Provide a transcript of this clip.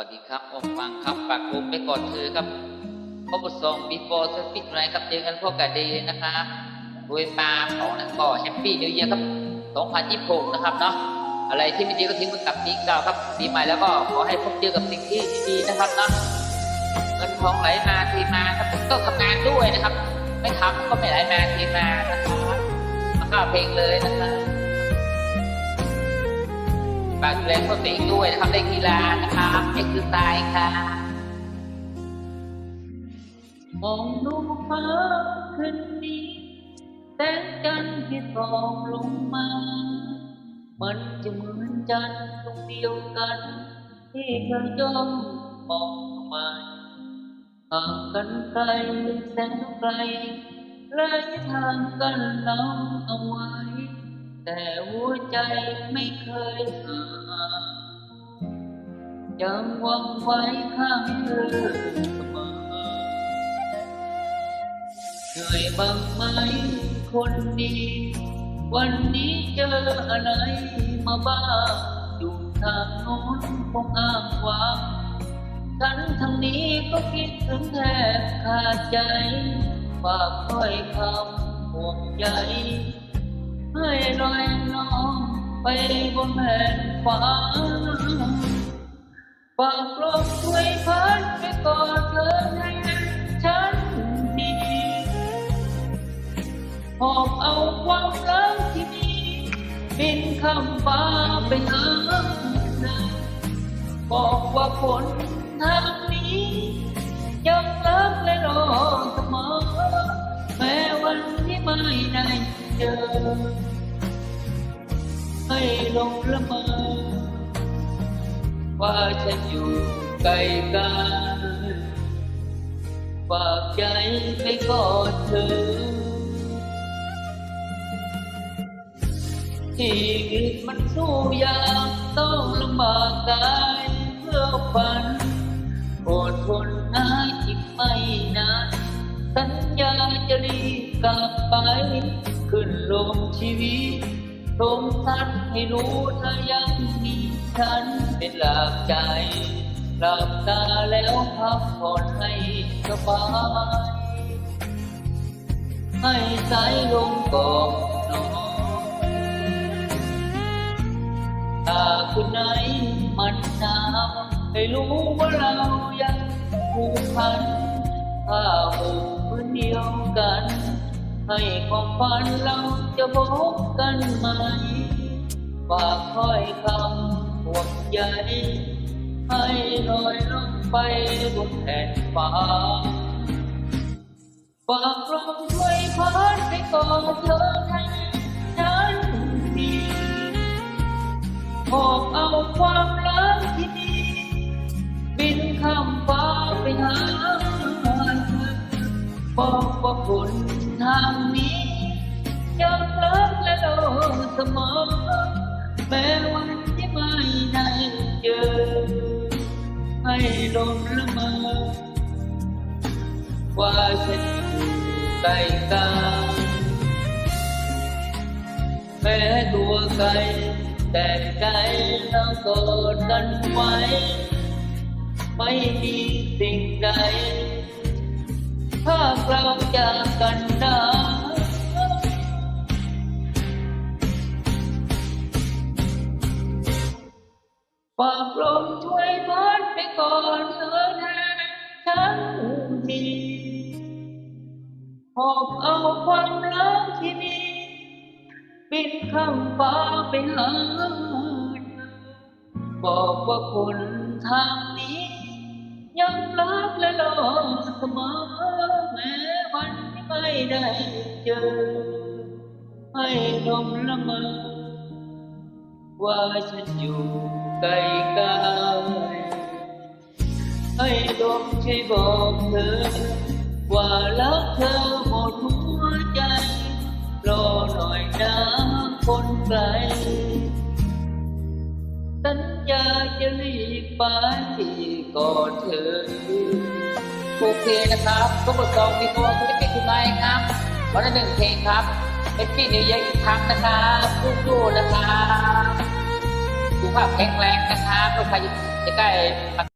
วัสดีครับผมฟังครับปากกลุ่มไปก่อนเธอครับพบทรง before เธอปิดไรครับเจอกันพวกกันดีเลยนะครับรวยปลาของนะก็แฮปปี้นิวเยียร์ครับ 2026 นะครับเนาะอะไรที่ไม่ดีก็ทิ้งไปกับปีเก่าครับปีใหม่แล้วก็ขอให้พบเจอกับสิ่งที่ดีๆนะครับเนาะเงินทองไหลมาเทมาครับต้องทำงานด้วยนะครับ ไม่ทำก็ไม่ไหลมาเทมานะครับมาข้าเพลงเลยนะครับ ฝากดูแลตัวเองด้วยนะครับเล่นกีฬานะครับเอ็กซ์ไซส์ค่ะมองดูฟ้าคืนนี้แสงจันทร์ที่ส่องลงมา มันจะเหมือนจันทร์ดวงเดียวกัน ที่เคยจ้องมองมาห่างกันไกลแสนไกลไร้ทางกันเราเอาไว้ แต่หัวใจไม่เคยห่างยังหวังไว้ข้างเธอเสมอเหนื่อยบ้างไหมคนดี วันนี้เจออะไรมาบ้างอยู่ทางโน้นคงอ้างว้างฉันทางนี้ก็คิดถึงแทบขาดใจฝากถ้อยคำห่วงใย ให้ลอยน้องไปบนแผ่นฟ้าฝากลมช่วยพัดไปกอดเธอให้ฉันดีหอบเอาความรักที่มีบินข้ามฟ้าไปหาเธอบอกว่าคนทางนี้ยังรักและรอเสมอแม้วันที่ไม่ได้ เจอให้ลงละเมอว่าฉันอยู่ไกลกันฝากใจไปกอดเธอชีวิตมันสู้ยาก รีบกลับไปขึ้นลมชีวิตสมสัตให้รู้เธอยังมีฉันเป็นหลักใจหลับตาแล้วพักผ่อนให้สบายให้สายลมกอบนอนถ้าคุณไหนมันหนาวให้รู้ว่าเรายังผูกพันผ้าห่มพื้นเดียวกัน ให้ความฝันเราจะพบกันไหมฝากค่อยคำห่วงใยให้ลอยลงไปบนแผ่นฟ้าฝากลมช่วยพัดไปกอดเธอให้ฉันดีหอบเอาความรักที่มีบินข้ามฟ้าไปหาเธอบอก สมอแม้วันที่ไม่ได้เจอ ให้ลมละเมอว่าฉันอยู่ใกล้กันแม้ตัวไกลแต่ใจเรากอดกันไว้ ไม่มีสิ่งใดถ้าเราจากกันได้ ฝากลมช่วยพัดไปก่อนเธอแทนฉันดีหอบเอาความรักที่มีบินข้ามฟ้าไปหาเธอบอกว่าคนทางนี้ ยังรักและรอเสมอแม้วันที่ไม่ได้เจอให้ลมละเมอว่าฉันอยู่ ไกลกันให้ลมช่วยบอกเธอ ว่ารักเธอหมดหัวใจรอหน่อยนะคนไกลสัญญาจะรีบไปกอดเธอโอเคนะครับก็บทสองมีตัวธุรกิจคุณนายครับวันละหนึ่งเพลงครับเอฟปี้นิวเยียร์อีกครั้งนะครับสู้ๆนะครับ สุขภาพแข็งแรงนะครับลูกค้าจะใกล้